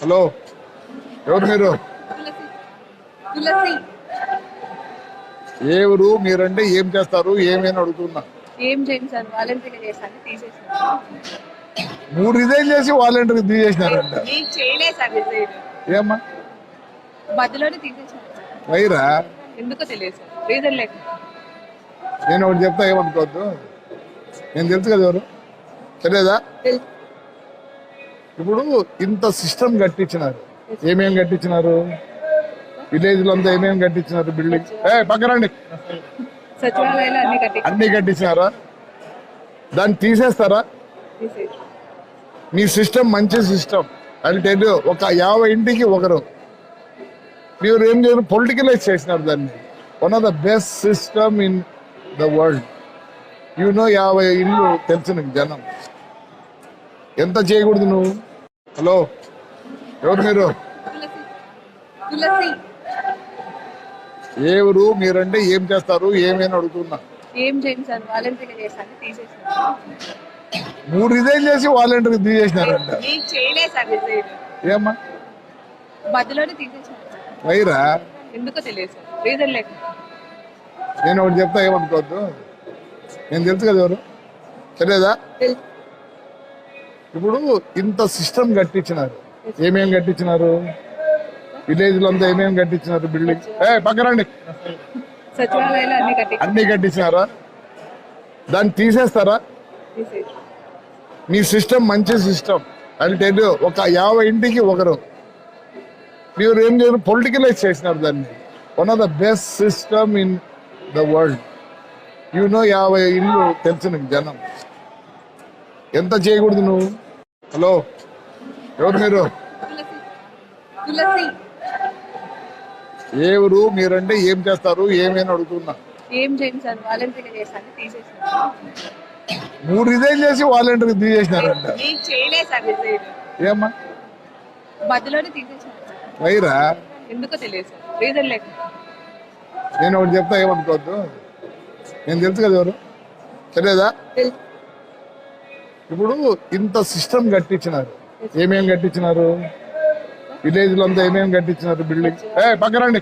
Hello. ఎవరు మీరు? ఏ ఊరు? మీరంటే ఏం చేస్తారు? ఏమేని అడుగుతున్నా? ఏం వాలంటీర్గా చేశాను తీసేసాను మూడు రిజైన్ చేసి వాలంటీర్ తీసేసినారంట. చేయలేదు ఏమ్మా? మధ్యలోనే తీసేసాను. వైరా? ఎందుకో తెలియదు సార్. రీజన్ లేక నేను ఒకటి చెప్తా ఏమనుకోవద్దు. నేను తెలుసు కదా ఎవరు? తెలియదా? తెలుసు. ఇప్పుడు ఇంత సిస్టమ్ కట్టించినారు. ఏమేం కట్టించినారు? విలేజ్లో అంతా ఏమేమి కట్టించినారు బిల్డింగ్ ఏ పక్కరండి అన్ని కట్టించినారా? దాన్ని తీసేస్తారా? మీ సిస్టమ్ మంచి సిస్టమ్ అంటే ఒక యాభై ఇంటికి ఒకరు. మీరు ఏం చేయరు? పొలిటికలైజ్ చేసినారు దాన్ని. One of the best system in the world you know యాభై ఇల్లు తెలిసిన జనం. ఎంత చేయకూడదు నువ్వు? హలో? ఎవరు మీరు? ఊరు? మీరంటే ఏం చేస్తారు? ఏమేని అడుగుతున్నా? ఏం వాలంటీర్గా చేశాను తీసేసాను రిజైన్ చేసి వాలంటీర్ తీసేసినారంట. నేను చేయలేదు సార్ రిజైన్ ఏమ్మా? మధ్యలోనే తీసేసాను సార్. వైరా? ఎందుకో తెలియదు సార్ రీజన్ లేక నేను ఒకటి చెప్తా ఏమనుకోవద్దు. నేను తెలుసు కదా ఎవరు? తెలియదా? తెలుసు. ఇప్పుడు ఇంత సిస్టమ్ కట్టించినారు. ఏమేం కట్టించినారు? విలేజ్లో అంతా ఏమేం కట్టించినారు బిల్డింగ్ ఏ పక్కరండి అన్ని కట్టి అన్ని కట్టించినారా? దాన్ని తీసేస్తారా? తీసేసి మీ సిస్టమ్ మంచి సిస్టమ్ అంటే ఒక యాభై ఇంటికి ఒకరు. మీరు ఏం చేయరు? పొలిటికలైజ్ చేసినారు దాన్ని. One of the best system in the world you know యాభై ఇల్లు తెలుసు నీకు జనం. ఎంత చేయకూడదు నువ్వు? హలో? ఎవరు మీరు? ఊరు? మీరంటే ఏం చేస్తారు? ఏమేని అడుగుతున్నా? ఏం చేయండి సార్ వాలంటీర్గా చేశాను తీసేసాను మూడు రిజైన్ చేసి వాలంటీర్ తీసేసినారంట చేయలేదు సార్ రిజైన్ ఏమ్మా? మధ్యలోనే తీసేసాను సార్. వైరా? ఎందుకో తెలియదు సార్ రీజన్ లేక నేను ఒకటి చెప్తా ఏమనుకోవద్దు. నేను తెలుసు కదా ఎవరు? తెలియదా? తెలుసు. ఇప్పుడు ఇంత సిస్టమ్ కట్టించినారు. ఏమేం కట్టించినారు? విలేజ్లో అంతా ఏమేం కట్టించినారు బిల్డింగ్ ఏ పక్కరండి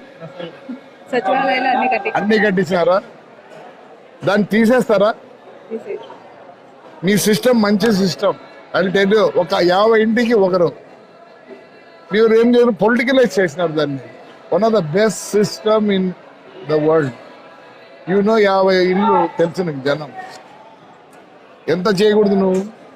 అన్ని కట్టి అన్ని కట్టించినారా? దాన్ని తీసేస్తారా? తీసేసి మీ సిస్టమ్ మంచి సిస్టమ్ అంటే ఒక యాభై ఇంటికి ఒకరు. మీరు ఏం చేయరు? పొలిటికలైజ్ చేసినారు దాన్ని. One of the best system in the world you know యాభై ఇల్లు తెలుసు నీకు జనం. ఎంత చేయకూడదు నువ్వు?